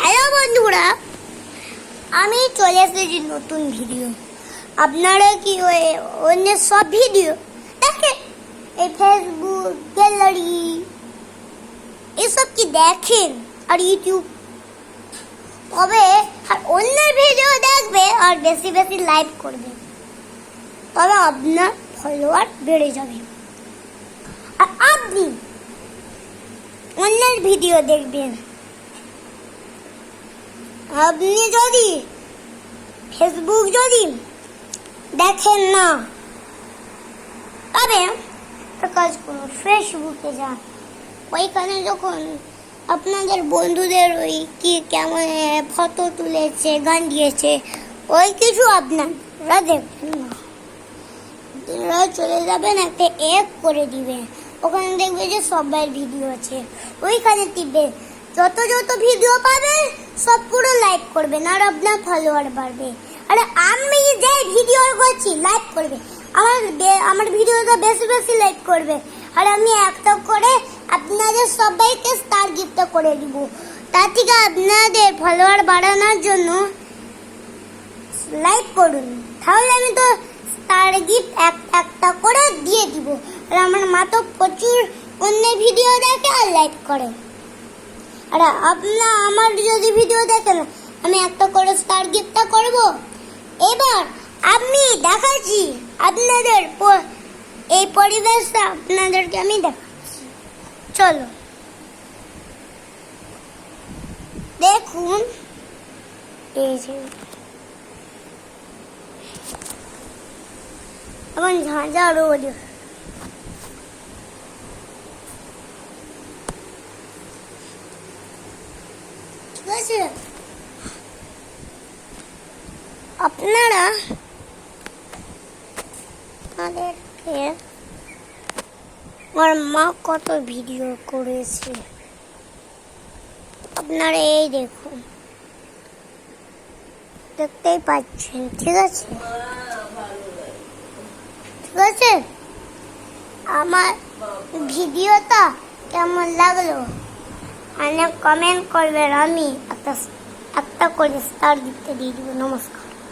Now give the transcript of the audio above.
Hello বন্ধুরা, আমি চলে এসেছি নতুন ভিডিও আপনারা কি ওই অন্য সব ভিডিও দেখেন এই ফেসবুক গ্যালারি এসব কি দেখেন? আর ইউটিউব তবে আর অন্যের ভিডিও দেখবে আর বেশি বেশি লাইক করবে। তবে আপনার ফলোয়ার বেড়ে যাবে। আর আপনি অন্যের ভিডিও দেখবেন। আপনি যদি? ফেসবুক যদি? দেখেন না। তবে কাজ করুন ফেসবুকে যান। ওইখানে যখন আপনাদের বন্ধুদের ওই কি কেমন ফটো তুলেছে, গান দিয়েছে, ওই কিছু আপনারা দেখবেন না। আপনারা চলে যাবেন, একটা অ্যাপ করে দিবেন। ওখানে দেখবে যে সবাই ভিডিও আছে। ওইখানে টিপবেন। যত যত ভিডিও পাবেন সব পুরো লাইক করবেন আর আপনার ফলোয়ার বাড়বে। আর আমি যে ভিডিও করছি লাইক করবে। আমার আমার ভিডিওটা বেশি বেশি লাইক করবে। আর আমি একটা করে আপনাদের সবাইকে স্টার গিফট করে দিব। তার থেকে আপনাদের ফলোয়ার বাড়ানোর জন্য লাইক করুন। তাহলে আমি তো স্টার গিফট এক, একটা করে দিয়ে দিব। আর আমার মা তো প্রচুর অন্য ভিডিও দেখে আর লাইক করে। আর আপনার আমার যদি ভিডিও দেখেন, আমি একটা করে স্টার গিফটটা করব। এবার আমি দেখাচ্ছি আপনাদের এই পরিবেশটা আপনাদেরকে আমি দেখাচ্ছি। চলো। দেখুন। এই যে। এখন ঝাঁঝা রোদ। আছে আপনারা আমাদেরকে আমার মা কত ভিডিও করেছে। আপনারা এই দেখুন। দেখতেই পাচ্ছেন, ঠিক আছে? ঠিক আছে? আমার ভিডিওটা কেমন লাগল? অনেক কমেন্ট করবেন আমি একটা একটা করে স্টার দিতে দিয়ে দিব নমস্কার।